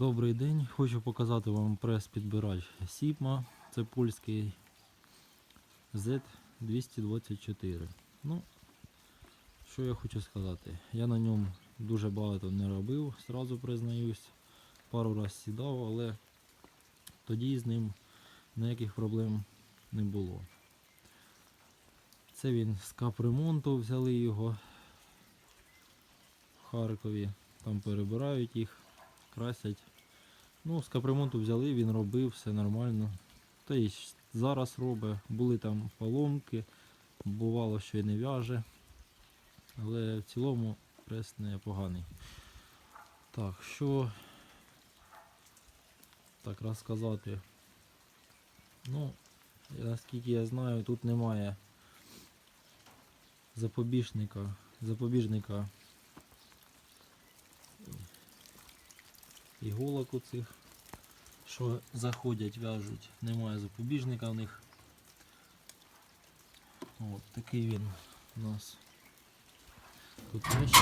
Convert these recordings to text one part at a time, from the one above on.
Добрий день. Хочу показати вам прес-підбирач Сіпма. Це польський Z224. Ну, що я хочу сказати? Я на ньому дуже багато не робив, сразу признаюсь. Пару раз сідав, але тоді з ним ніяких проблем не було. Це він з капремонту взяли його в Харкові. Там перебирають їх красять. Ну, з капремонту взяли, він робив, все нормально. Та й зараз робить. Були там поломки, бувало, що й не в'яже. Але в цілому прес непоганий. Так, що так розказати. Ну, наскільки я знаю, тут немає запобіжника, запобіжника іголок цих, що заходять, в'яжуть, немає запобіжника в них. От такий він у нас. Тут стоїть.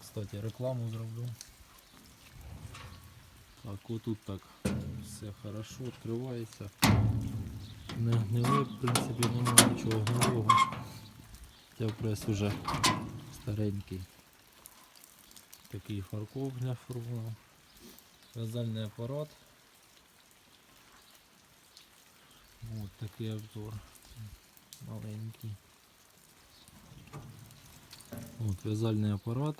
Кстати, рекламу зроблю. Так, отут так все хорошо відкривається. Не гнили, в принципі, немає нічого гнилого. Хоча прес уже старенький. Такий фаркоп для фургону. Вязальний апарат. Вот такий обзор. Маленький. От в'язальний апарат.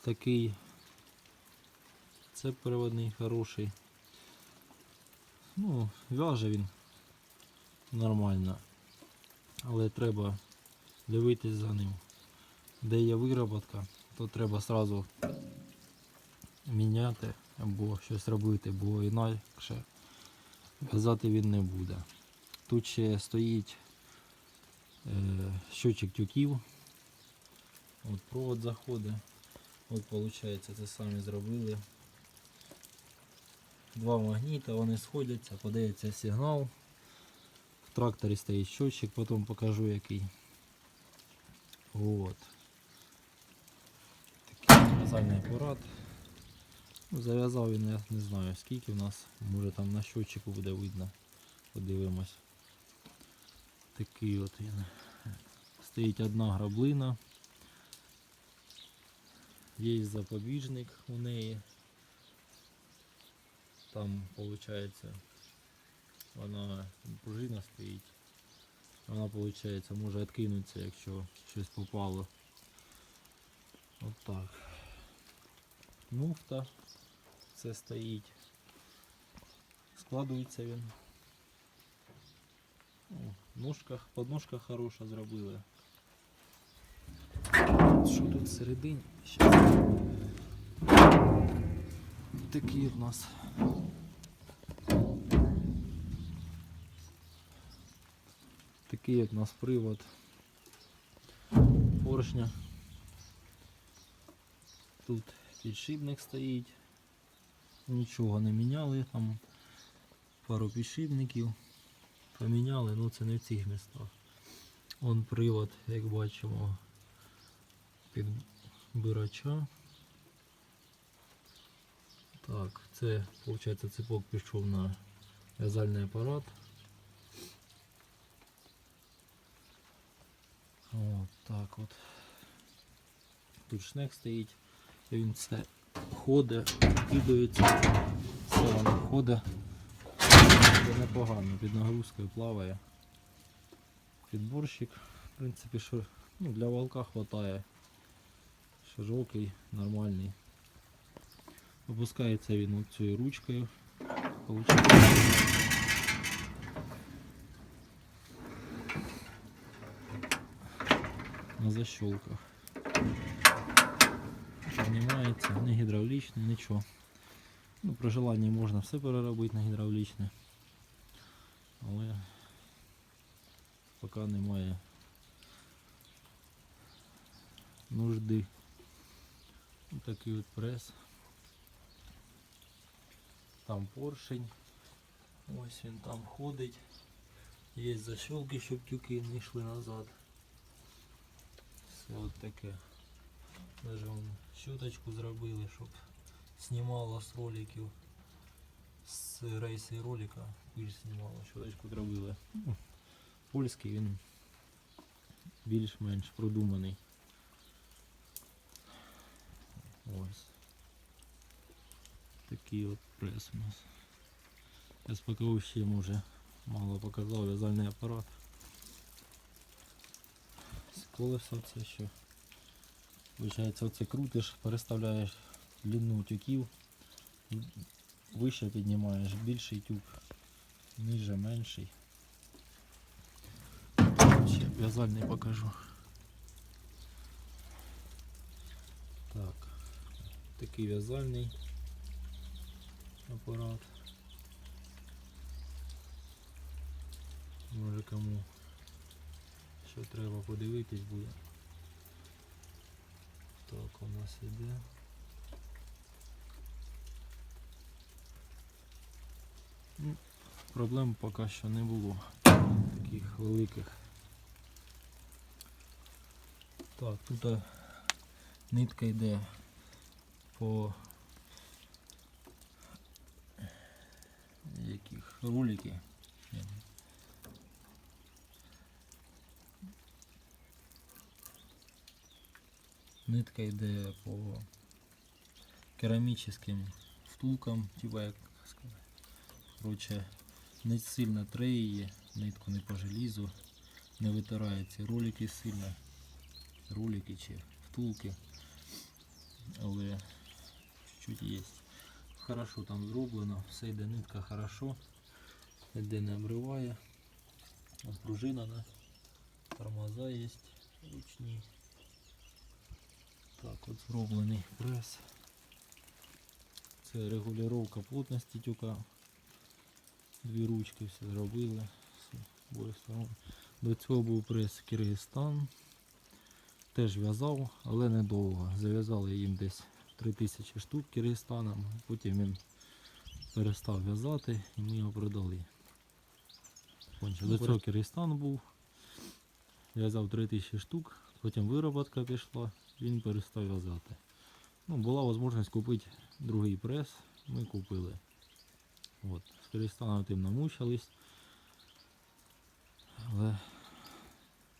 Такий. Це переводний хороший. Ну, в'яже він нормально. Але треба дивитись за ним. Де є вироботка, то треба сразу міняти або щось робити, бо інакше в'язати він не буде. Тут ще стоїть е, щочик тюків. От провод заходить. От виходить, це самі зробили. Два магніта, вони сходяться, подається сигнал. В тракторі стоїть щотчик, потім покажу який. От. Такий в'язальний апарат. Ну, зав'язав він, я не знаю скільки в нас. Може там на щотчику буде видно. Подивимось. Такий от він. Стоїть одна граблина. Є запобіжник у неї. Там виходить вона пружина стоїть. Вона виходить може відкинутися, якщо щось попало. От так. Муфта. Це стоїть. Складується він. О, ножка, подножка хороша зробили. Що тут всередині? Щас. Такий у нас. Такий от у нас привод поршня. Тут підшипник стоїть. Нічого не міняли, там пару підшипників поміняли, ну це не в цих містах. Он привод, як бачимо, підбирача. Так, це виходить цепок пішов на в'язальний апарат. От так от. Тут стоїть, і він все ходить, кидається, все воно ходить. Це непогано, під нагрузкою плаває. Підборщик, в принципі, що, ну, для волка хватає. Широкий, нормальний. Опускається він цією ручкою. Получається. На защелках. Піднімається, не гідравлічний, нічого. Ну, при желанні можна все переробити на гідравлічне. Але поки немає нужди. Ось такий от прес. Там поршень. Ось він там ходить. Є защелки, щоб тюки не йшли назад. Все от таке. Даже вон щоточку зробили, щоб знімало з роликів. З рейсів ролика пиль знімало, щоточку зробили. Польський він більш-менш продуманий. Ось. Такий от прес у нас. Я спаковую ще може мало показав в'язальний апарат. З колеса це що. Виходить, оце крутиш, переставляєш длину тюків, вище піднімаєш більший тюк, ниже менший. Ще в'язальний покажу. Так, такий в'язальний апарат. Може кому що треба подивитись буде. Так, у нас іде. Ну, Проблем поки що не було. Таких великих. Так, тут е, нитка йде по яких ролики. Нитка йде по керамічним втулкам, типа як сказати. Короче, не сильно тре її, нитку не по желізу, не витирає ці ролики сильно, ролики чи втулки, але чуть є. Хорошо там зроблено, все йде нитка хорошо, ніде не обриває. Пружина, да? тормоза є ручні. Так, от зроблений прес. Це регулювання плотності тюка. Дві ручки все зробили. До цього був прес Киргизстан. Теж в'язав, але недовго. Зав'язали їм десь 3000 штук Киргизстаном, потім він перестав в'язати і ми його продали. Конче. До цього Киргизстан був. В'язав 3000 штук, потім вироботка пішла, він перестав в'язати. Ну, була можливість купити другий прес, ми купили. От. З Киргизстаном тим намучились. Але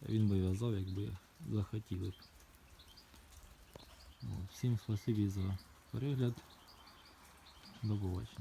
він би в'язав, якби захотіли б. От. Всім спасибі за перегляд. До побачення.